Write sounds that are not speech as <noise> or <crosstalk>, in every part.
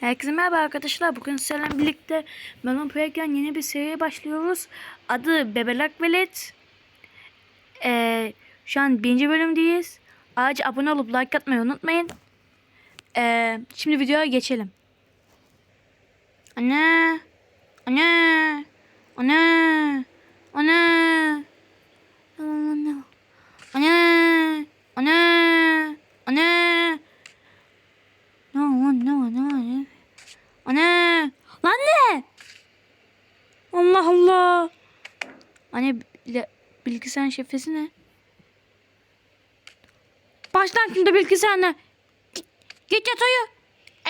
Herkese merhaba arkadaşlar. Bugün sizlerle birlikte Melon Playground yeni bir seriye başlıyoruz. Adı Bebelak Velet. Ee, şu an birinci bölümdeyiz. Ayrıca abone olup like atmayı unutmayın. Ee, şimdi videoya geçelim. Anne. Anne. Anne. Anne. Anne. Anne. Anne. Ne ne ne ne Anne. Lan ne? Allah Allah. Anne bile- bilgisayar şifresi ne? Baştan şimdi bilgisayar ne? Git, git yat uyu.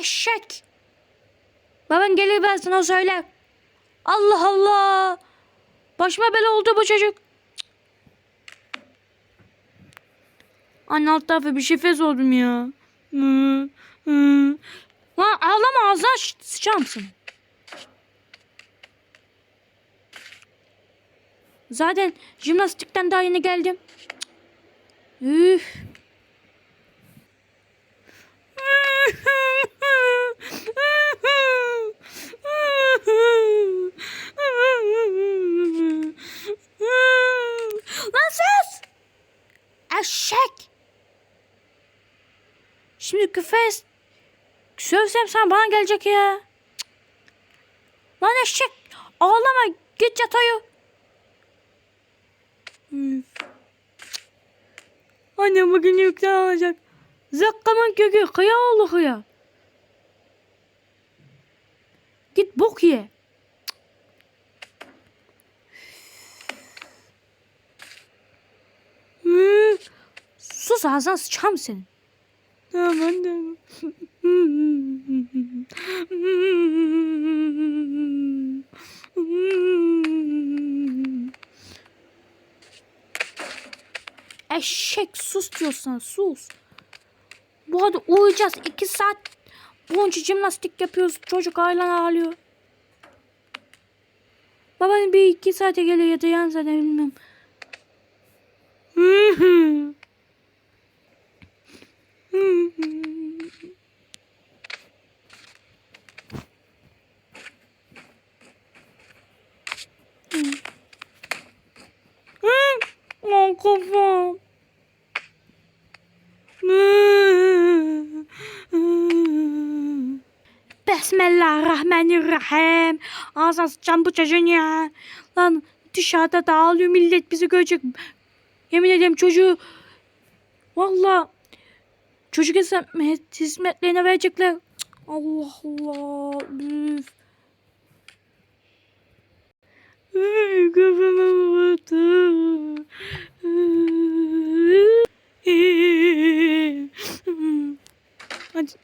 Eşek. Baban gelir ben sana söyle. Allah Allah. Başıma bela oldu bu çocuk. Anne alt tarafı bir şifre sordum ya. Hı, hı. Lan ağlama ağzına sıçar mısın? Zaten jimnastikten daha yeni geldim. Üf. Lan sus! Eşek! Şimdi küfür Sövsem sen bana gelecek ya. Lan eşek. Ağlama. Git yat uyu. Üf. Annem bugün yükten alacak. Zakkamın kökü kıya oldu kıya. Git bok ye. Sus ağzına sıçam senin. Tamam annem. <laughs> Eşek sus diyorsan sus. Bu arada uyuyacağız. iki saat boyunca jimnastik yapıyoruz. Çocuk ailen ağlıyor. Babanın bir iki saate geliyor ya da yan zaten bilmiyorum. Lan kafam. Bismillahirrahmanirrahim. Ağzına sıçan bu çocuğun ya. Lan dışarıda dağılıyor millet bizi görecek. Yemin ederim çocuğu valla çocuk hizmet, hizmetlerine verecekler. Allah Allah. Üf. Kafama battı. Hadi.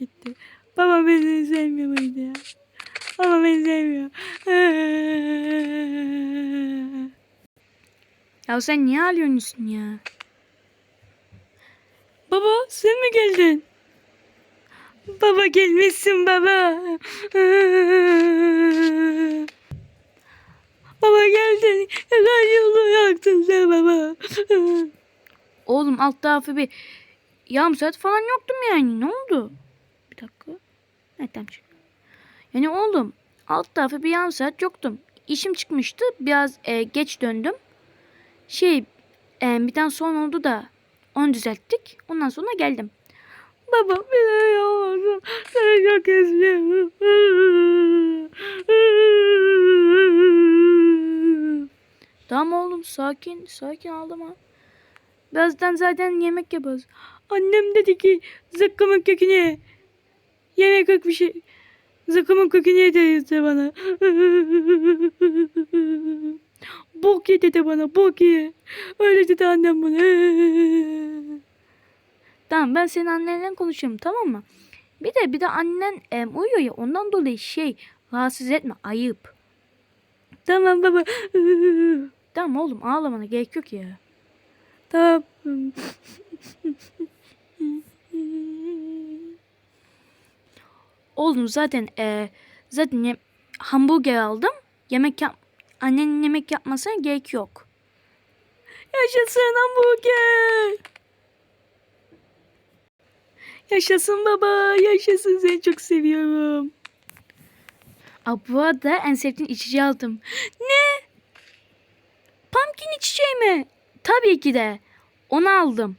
gitti. Babam beni sevmiyor muydu ya? Babam beni sevmiyor. Ya sen niye ağlıyorsun ya? Baba sen mi geldin? Baba gelmişsin baba. Baba geldin. Her yolu yaktın sen baba. Oğlum alt tarafı bir yarım saat falan yoktum yani. Ne oldu? Bir dakika. Evet tamam. Yani oğlum alt tarafı bir yarım saat yoktum. İşim çıkmıştı. Biraz e, geç döndüm. Şey e, bir tane son oldu da onu düzelttik. Ondan sonra geldim. Baba bir yavrum. Seni çok özlüyorum. Tamam oğlum sakin. Sakin ağlama. Birazdan zaten yemek yaparız. Annem dedi ki zıkkımın köküne. Yemek yok bir şey. Zıkkımın köküne yediriz de bana. bok ye dedi bana bok ye. Öyle dedi annem bana. tamam ben senin annenle konuşuyorum tamam mı? Bir de bir de annen em, uyuyor ya ondan dolayı şey rahatsız etme ayıp. Tamam baba. tamam oğlum ağlamana gerek yok ya. Tamam. Oğlum zaten e, zaten ye- hamburger aldım. Yemek yap annenin yemek yapmasına gerek yok. Yaşasın hamburger. Yaşasın baba. Yaşasın seni çok seviyorum. Aa, bu arada en sevdiğin içeceği aldım. Ne? Pumpkin içeceği mi? Tabii ki de. Onu aldım.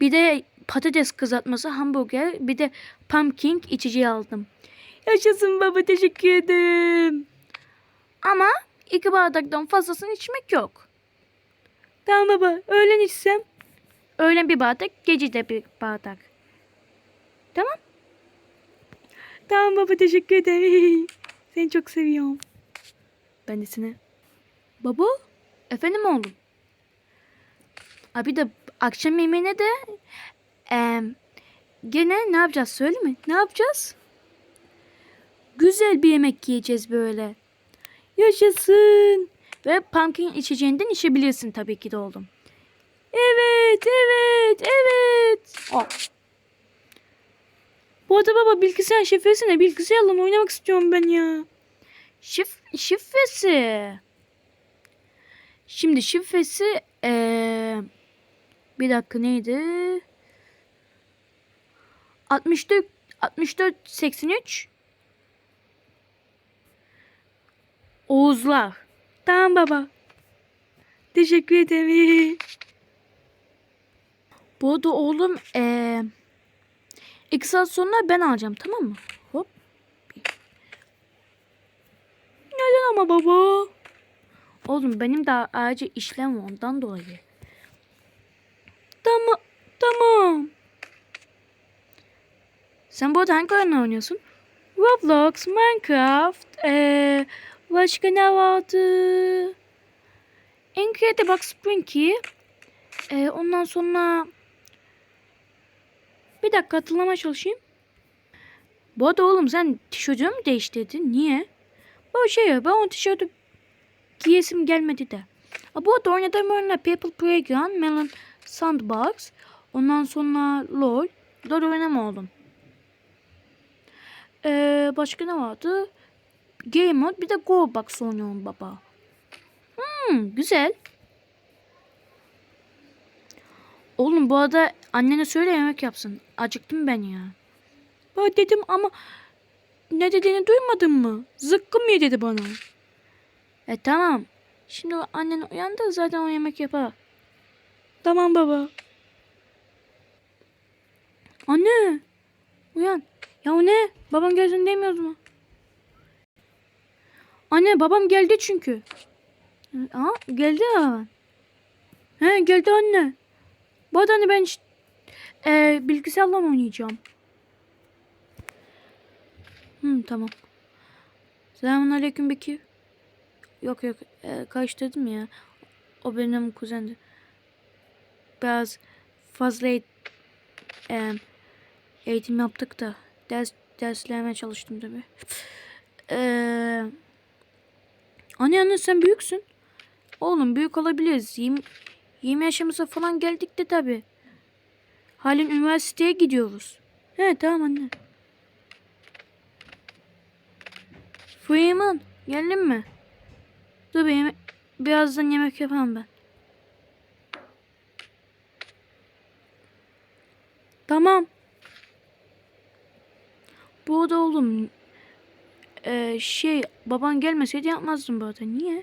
Bir de patates kızartması, hamburger, bir de pumpkin içeceği aldım. Yaşasın baba teşekkür ederim. Ama iki bardaktan fazlasını içmek yok. Tamam baba öğlen içsem. Öğlen bir bardak, gece de bir bardak. Tamam. Tamam baba teşekkür ederim. Seni çok seviyorum. Ben de seni. Baba? Efendim oğlum? Abi de akşam yemeğine de em, gene ne yapacağız söyle mi? Ne yapacağız? Güzel bir yemek yiyeceğiz böyle. Yaşasın. Ve pumpkin içeceğinden içebilirsin tabii ki de oğlum. Evet, evet, evet. Oh. Bu arada baba bilgisayar şifresi ne? Bilgisayarla oynamak istiyorum ben ya. Şif şifresi. Şimdi şifresi eee bir dakika neydi? 64 64 83 Oğuzlar. Tamam baba. Teşekkür ederim. Bu arada oğlum eee iki saat sonra ben alacağım tamam mı? Hop. Neden ama baba? Oğlum benim daha acil işlem var ondan dolayı. Tamam. Tamam. Sen bu arada hangi oyunu oynuyorsun? Roblox, Minecraft, ee, başka ne vardı? Incredibox Sprinky. Ee, ondan sonra bir dakika hatırlamaya çalışayım. Bu arada oğlum sen tişörtünü mü değiştirdin? Niye? Bu şey ya ben o tişörtü giyesim gelmedi de. Ha, bu arada oynadığım oyunlar People Playground, Melon Sandbox. Ondan sonra LOL. LOL oynama oğlum. Ee, başka ne vardı? Game Mode bir de Go Box oynuyorum baba. Hmm, güzel. Oğlum bu arada annene söyle yemek yapsın. Acıktım ben ya. Ben dedim ama ne dediğini duymadın mı? Zıkkım ye dedi bana. E tamam. Şimdi annen uyandı zaten o yemek yapar. Tamam baba. Anne. Uyan. Ya o ne? Babam gelsin demiyoruz mu? Anne babam geldi çünkü. Aa geldi ya. He geldi anne. Bu anne ben e, bilgisayarla mı oynayacağım? Hı tamam. Selamun aleyküm Bekir. Yok yok e, karıştırdım ya. O benim kuzendi. Biraz fazla e, eğitim yaptık da ders derslerime çalıştım tabi. Ee, anne anne sen büyüksün. Oğlum büyük olabiliriz. 20, 20 yaşımıza falan geldik de tabi. Halen üniversiteye gidiyoruz. He tamam anne. Freeman geldin mi? Dur bir yeme- birazdan yemek yapamam ben. Tamam. Bu arada oğlum eee, şey baban gelmeseydi yapmazdım bu arada. Niye?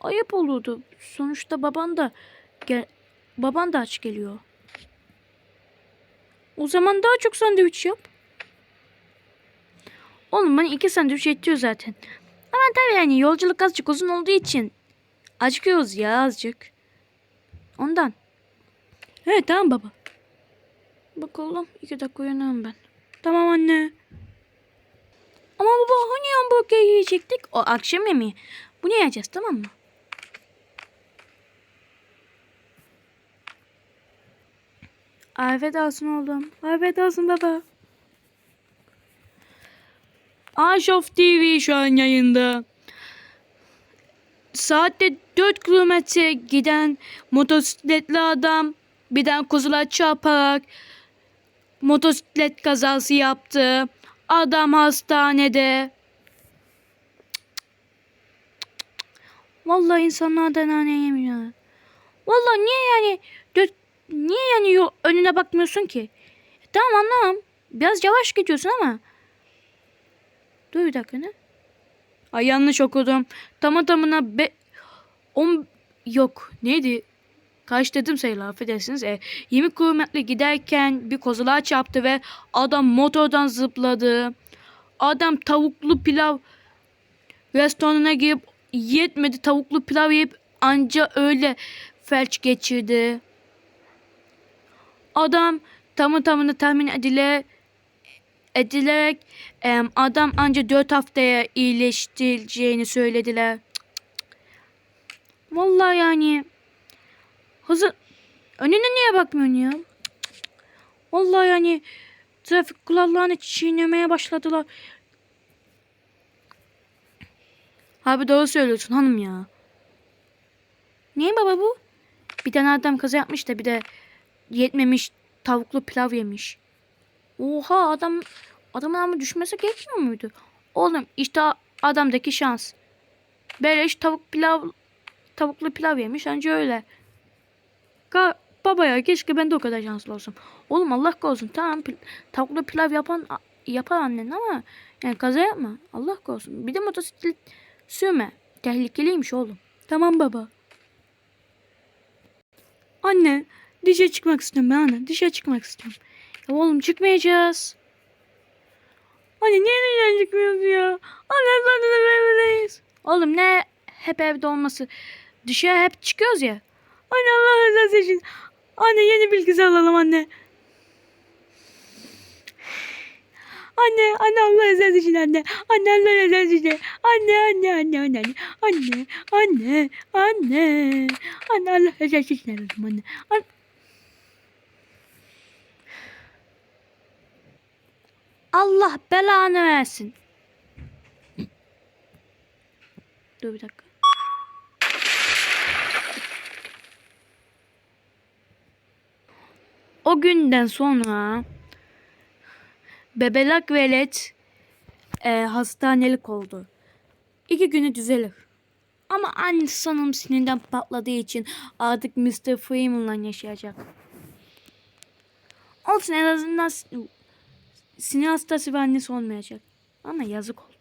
Ayıp olurdu. Sonuçta baban da gel baban da aç geliyor. O zaman daha çok sandviç yap. Oğlum bana iki sandviç yetiyor zaten. Ama tabii yani yolculuk azıcık uzun olduğu için acıkıyoruz ya azıcık. Ondan. Evet tamam baba. Bakalım iki dakika uyanırım ben. Tamam anne. Ama baba hani hamburger yiyecektik? O akşam yemeği. Bunu yiyeceğiz tamam mı? Afiyet olsun oğlum. Afiyet olsun baba. Aşof TV şu an yayında. Saatte 4 kilometre giden motosikletli adam birden kuzular çarparak motosiklet kazası yaptı. Adam hastanede. Vallahi insanlar da nane yemiyor. Vallahi niye yani niye yani yo- önüne bakmıyorsun ki? Tamam anlamam. Biraz yavaş gidiyorsun ama. Dur bir dakika ne? Ay yanlış okudum. Tamı tamına be... On... Yok. Neydi? Dedim sayılı affedersiniz. E, 20 kilometre giderken bir kozalağa çarptı ve adam motordan zıpladı. Adam tavuklu pilav restoranına girip yetmedi tavuklu pilav yiyip anca öyle felç geçirdi. Adam tamı tamına tahmin edile edilerek adam anca 4 haftaya iyileştireceğini söylediler. Vallahi yani hızı önüne niye bakmıyorsun ya? Vallahi yani trafik kurallarını çiğnemeye başladılar. Abi doğru söylüyorsun hanım ya. Niye baba bu? Bir tane adam kaza yapmış da bir de yetmemiş tavuklu pilav yemiş. Oha adam adamın ama düşmesi gerekmiyor muydu? Oğlum işte adamdaki şans. Beleş tavuk pilav tavuklu pilav yemiş anca öyle. Ka baba ya keşke ben de o kadar şanslı olsam. Oğlum Allah korusun tamam pil- tavuklu pilav yapan yapar annen ama yani kaza yapma. Allah korusun. Bir de motosiklet sürme. Tehlikeliymiş oğlum. Tamam baba. Anne dışarı çıkmak istiyorum ben anne. Dışarı çıkmak istiyorum. Ya oğlum çıkmayacağız. Anne niye dışarı çıkmıyoruz ya? Anne de evdeyiz. Oğlum ne hep evde olması. Dışarı hep çıkıyoruz ya. Anne Allah rızası için. Anne yeni bilgisayar alalım anne. Anne, anne Allah rızası için anne. Anne Allah rızası için. Anne, anne, anne, anne, anne, anne, anne, anne. Allah rızası için anne. Anne. Allah belanı versin. Dur bir dakika. O günden sonra bebelak velet e, hastanelik oldu. İki günü düzelir. Ama annesi sanırım sinirden patladığı için artık Mr. Freeman'la yaşayacak. Olsun en azından sin- sinir hastası ve annesi olmayacak. Ama yazık oldu.